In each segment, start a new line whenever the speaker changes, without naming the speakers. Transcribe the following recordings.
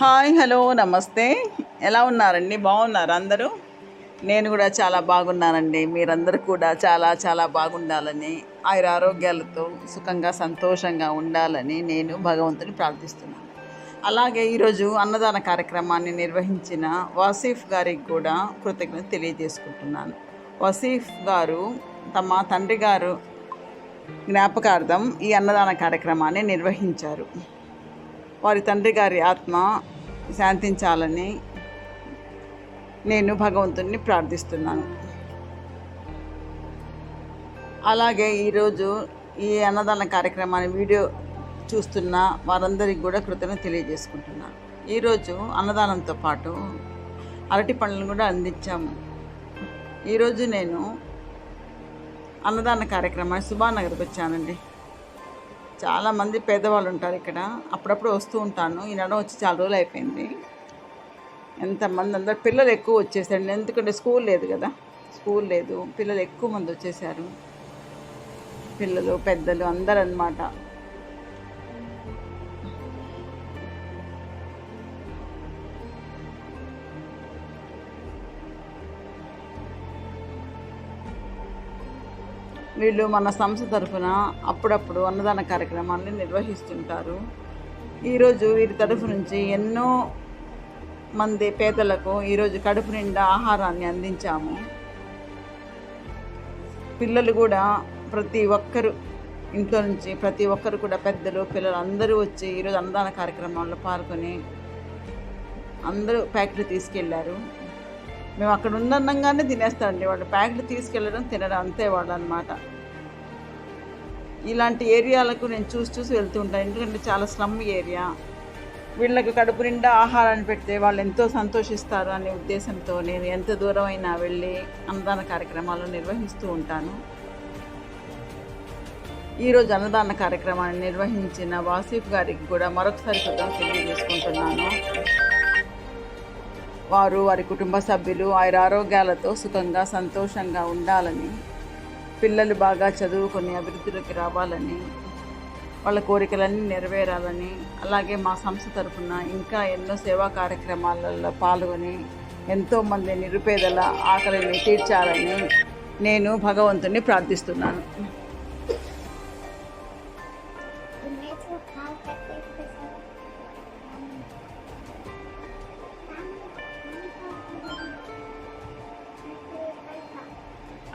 Hi hello నమస్తే. ఎలా ఉన్నారండి? బాగున్నారు అందరూ? నేను కూడా చాలా బాగున్నానండి. మీరందరూ కూడా చాలా చాలా బాగుండాలని ఆయుర ఆరోగ్యాలతో సుఖంగా సంతోషంగా ఉండాలని నేను భగవంతుని ప్రార్థిస్తున్నాను. అలాగే ఈరోజు అన్నదాన కార్యక్రమాన్ని నిర్వహించిన వాసీఫ్ గారికి కూడా కృతజ్ఞత తెలియజేసుకుంటున్నాను. వసీఫ్ గారు తమ తండ్రి గారు జ్ఞాపకార్థం ఈ అన్నదాన కార్యక్రమాన్ని నిర్వహించారు. వారి తండ్రి గారి ఆత్మ శాంతించాలని నేను భగవంతుణ్ణి ప్రార్థిస్తున్నాను. అలాగే ఈరోజు ఈ అన్నదాన కార్యక్రమాన్ని వీడియో చూస్తున్న వారందరికీ కూడా కృతజ్ఞత తెలియజేసుకుంటున్నాను ఈరోజు అన్నదానంతో పాటు అరటి పండ్లను కూడా అందించాము. ఈరోజు నేను అన్నదాన కార్యక్రమాన్ని సుభానగర్కి వచ్చానండి. చాలామంది పేదవాళ్ళు ఉంటారు ఇక్కడ. అప్పుడప్పుడు వస్తూ ఉంటాను. ఈ వచ్చి చాలా రోజులు అయిపోయింది. ఎంతమంది అందరు పిల్లలు ఎక్కువ వచ్చేసారు ఎందుకంటే స్కూల్ లేదు కదా. స్కూల్ లేదు. పిల్లలు ఎక్కువ మంది వచ్చేసారు. పిల్లలు పెద్దలు అందరు అనమాట వీళ్ళు మన సంస్థ తరఫున అప్పుడప్పుడు అన్నదాన కార్యక్రమాన్ని నిర్వహిస్తుంటారు. ఈరోజు వీరి తరఫు నుంచి ఎన్నో మంది పేదలకు ఈరోజు కడుపు నిండా ఆహారాన్ని అందించాము. పిల్లలు కూడా ప్రతి ఒక్కరు ఇంట్లో నుంచి ప్రతి ఒక్కరు కూడా పెద్దలు పిల్లలు అందరూ వచ్చి ఈరోజు అన్నదాన కార్యక్రమాల్లో పాల్గొని అందరూ ప్యాకెట్లు తీసుకెళ్ళారు. మేము అక్కడ ఉన్నంగానే తినేస్తామండి. వాళ్ళు ప్యాక్డ్ తీసుకెళ్ళడం తినడం అంతే వాళ్ళు అనమాట ఇలాంటి ఏరియాలకు నేను చూసి చూసి వెళ్తూ ఉంటాను ఎందుకంటే చాలా స్లమ్ ఏరియా. వీళ్ళకి కడుపు నిండా ఆహారాన్ని పెడితే వాళ్ళు ఎంతో సంతోషిస్తారు అనే ఉద్దేశంతో నేను ఎంత దూరం అయినా వెళ్ళి అన్నదాన కార్యక్రమాలు నిర్వహిస్తూ ఉంటాను. ఈరోజు అన్నదాన కార్యక్రమాన్ని నిర్వహించిన వాసీఫ్ గారికి కూడా మరొకసారి కృతజ్ఞతలు తెలియజేసుకుంటున్నాను. వారు వారి కుటుంబ సభ్యులు ఆయన ఆరోగ్యాలతో సుఖంగా సంతోషంగా ఉండాలని పిల్లలు బాగా చదువుకొని అభివృద్ధిలోకి రావాలని వాళ్ళ కోరికలన్నీ నెరవేరాలని అలాగే మా సంస్థ తరఫున ఇంకా ఎన్నో సేవా కార్యక్రమాలలో పాల్గొని ఎంతోమంది నిరుపేదల ఆకలిని తీర్చాలని నేను భగవంతుని ప్రార్థిస్తున్నాను.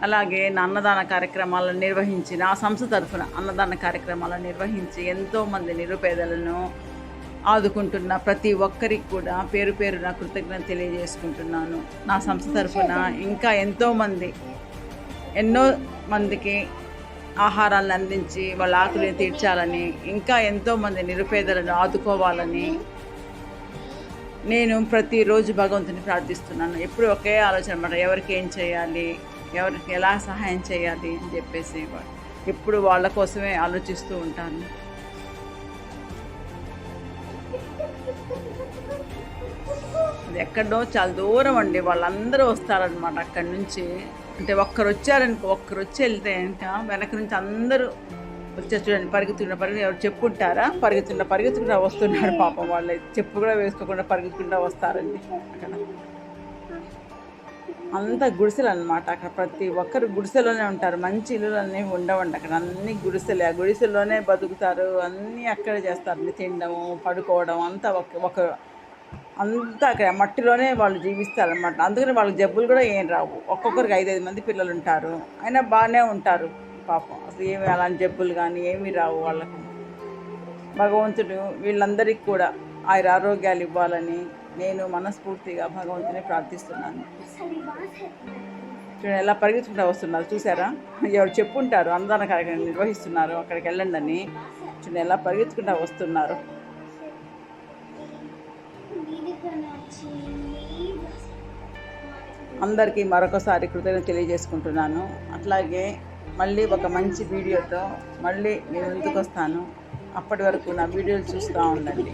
అలాగే నా అన్నదాన కార్యక్రమాలను నిర్వహించి నా సంస్థ తరఫున అన్నదాన కార్యక్రమాలను నిర్వహించి ఎంతోమంది నిరుపేదలను ఆదుకుంటున్న ప్రతి ఒక్కరికి కూడా పేరు పేరున కృతజ్ఞత తెలియజేసుకుంటున్నాను. నా సంస్థ తరఫున ఇంకా ఎంతోమంది ఎన్నో మందికి ఆహారాలను అందించి వాళ్ళ ఆకులను తీర్చాలని ఇంకా ఎంతోమంది నిరుపేదలను ఆదుకోవాలని నేను ప్రతిరోజు భగవంతుని ప్రార్థిస్తున్నాను. ఎప్పుడు ఒకే ఆలోచన అన్నమాట ఎవరికి ఏం చేయాలి? ఎవరికి ఎలా సహాయం చేయాలి అని చెప్పేసి ఎప్పుడు వాళ్ళ కోసమే ఆలోచిస్తూ ఉంటాను. అది ఎక్కడో చాలా దూరం అండి. వాళ్ళందరూ వస్తారనమాట అక్కడి నుంచి. అంటే ఒక్కరు వచ్చారనుకో ఒక్కరు వచ్చి వెళ్తే ఇంకా వెనక నుంచి అందరూ వచ్చే చూడండి పరిగెత్తుకున్న పరిగెత్తు ఎవరు చెప్పుంటారా? పరిగెత్తున్న పరిగెత్తుకుండా వస్తున్నాడు పాపం వాళ్ళు. చెప్పు కూడా వేసుకోకుండా పరిగెత్తుకుండా వస్తారండి. అక్కడ. అంత గుడిసెలు అనమాట అక్కడ ప్రతి ఒక్కరు గుడిసెలోనే ఉంటారు. మంచి ఇల్లులు అనేవి ఉండవండి. అక్కడ అన్ని గుడిసెలే. ఆ గుడిసెల్లోనే బతుకుతారు. అన్నీ అక్కడే చేస్తారు. తినడం పడుకోవడం అంతా ఒక ఒక అంతా అక్కడ మట్టిలోనే వాళ్ళు జీవిస్తారు అనమాట అందుకని వాళ్ళకి జబ్బులు కూడా ఏం రావు. ఒక్కొక్కరికి ఐదైదు మంది పిల్లలు ఉంటారు అయినా బాగానే ఉంటారు. పాపం అసలు ఏమి అలాంటి జబ్బులు కానీ ఏమీ రావు వాళ్ళకు. భగవంతుడు వీళ్ళందరికీ కూడా ఆయన ఆరోగ్యాలు ఇవ్వాలని నేను మనస్ఫూర్తిగా భగవంతుని ప్రార్థిస్తున్నాను. చూడండి ఎలా పరిగెత్తుకుంటూ వస్తున్నారు చూసారా? ఎవరు చెప్పుంటారు అన్నదాన కార్యక్రమం నిర్వహిస్తున్నారు అక్కడికి వెళ్ళండి అని. చూడండి ఎలా పరిగెత్తుకుంటూ వస్తున్నారు. అందరికీ మరొకసారి కృతజ్ఞత తెలియజేసుకుంటున్నాను. అట్లాగే మళ్ళీ ఒక మంచి వీడియోతో మళ్ళీ నేను ముందుకు వస్తాను అప్పటి వరకు నా వీడియోలు చూస్తూ ఉండండి.